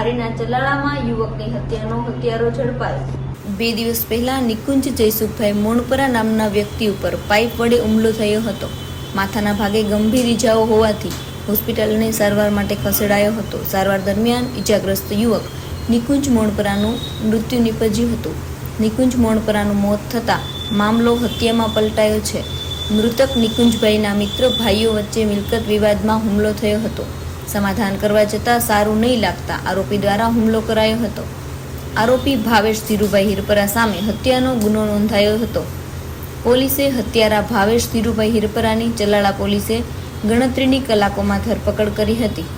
ધારીના ચલાળામાં યુવકની હત્યાનો હત્યારો ઝડપાયો. બે દિવસ પહેલા નિકુંજ જયસુખભાઈ મોણપરા નામના વ્યક્તિ ઉપર પાઇપ વડે હુમલો થયો હતો. માથાના ભાગે ગંભીર ઈજાઓ હોવાથી હોસ્પિટલને સારવાર માટે ખસેડાયો હતો. સારવાર દરમિયાન ઈજાગ્રસ્ત યુવક નિકુંજ મોણપરાનું મૃત્યુ નિપજ્યું હતું. નિકુંજ મોણપરાનું મોત થતાં મામલો હત્યામાં પલટાયો છે. મૃતક નિકુંજભાઈના મિત્ર ભાઈઓ વચ્ચે મિલકત વિવાદમાં હુમલો થયો હતો. સમાધાન કરવા જતાં સારું નહીં લાગતા આરોપી દ્વારા હુમલો કરાયો હતો. આરોપી ભાવેશ ધીરુભાઈ હિરપરા સામે હત્યાનો ગુનો નોંધાયો હતો. પોલીસે હત્યારા ભાવેશ ધીરુભાઈ હિરપરાની ચલાળા પોલીસે ગણતરીની કલાકોમાં ધરપકડ કરી હતી.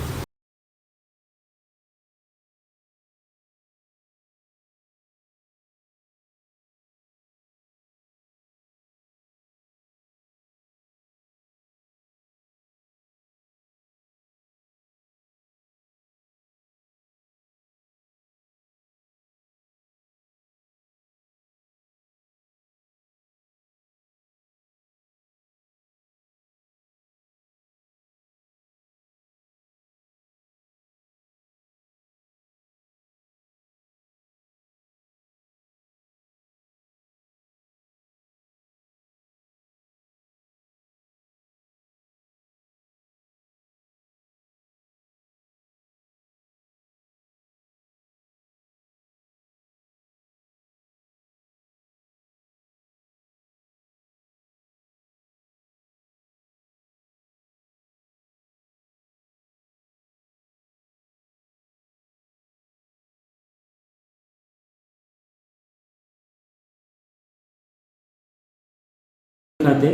ખાતે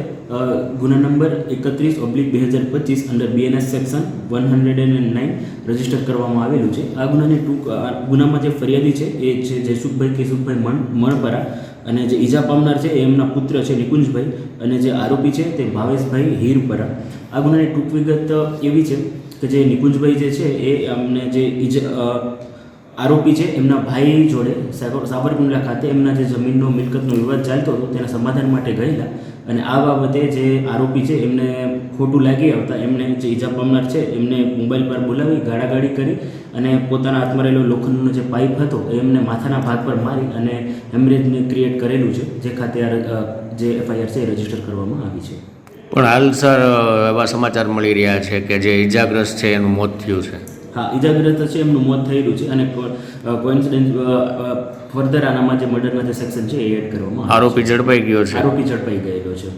ગુના નંબર એકત્રીસ ઓબ્લિક બે હજાર પચીસ under BNS section one hundred and nine register કરવામાં આવેલું છે. આ ગુનાની ટૂંક ગુનામાં જે ફરિયાદી છે એ છે જયસુખભાઈ કેશુભાઈ મણ, મણપરા અને જે ઈજા પામનાર છે એ એમના પુત્ર છે નિકુંજભાઈ અને જે આરોપી છે તે ભાવેશભાઈ હીરપરા. આ ગુનાની ટૂંક વિગત એવી છે કે જે નિકુંજભાઈ જે છે એ અમને જે ઈજા આરોપી છે એમના ભાઈ જોડે સાબર- સાબરકુંડલા ખાતે એમના જે જમીનનો મિલકતનો વિવાદ ચાલતો હતો તેના સમાધાન માટે ગયેલા. અને આ બાબતે જે આરોપી છે, એમને ખોટું લાગી આવતા એમને જે ઈજા પામનાર છે, એમને મોબાઈલ પર બોલાવી, ગાળાગાળી કરી અને પોતાના હાથમાં રહેલો લોખંડનો જે પાઇપ હતો એમને માથાના ભાગ પર મારી અને હેમરેજને ક્રિએટ કરેલું છે, જે ખાતે જે એફઆઈઆર છે એ રજિસ્ટર કરવામાં આવી છે. પણ હાલ, સર એવા સમાચાર મળી રહ્યા છે કે જે ઈજાગ્રસ્ત છે, એનું મોત થયું છે. હા ઇજાગ્રસ્ત છે એમનું મોત થયેલું છે અને કોઇન્સિડન્સ ફર્ધર આનામાં જે મર્ડરના જે સેક્શન છે એ એડ કરવામાં. આરોપી ઝડપાઈ ગયો છે આરોપી ઝડપાઈ ગયેલો છે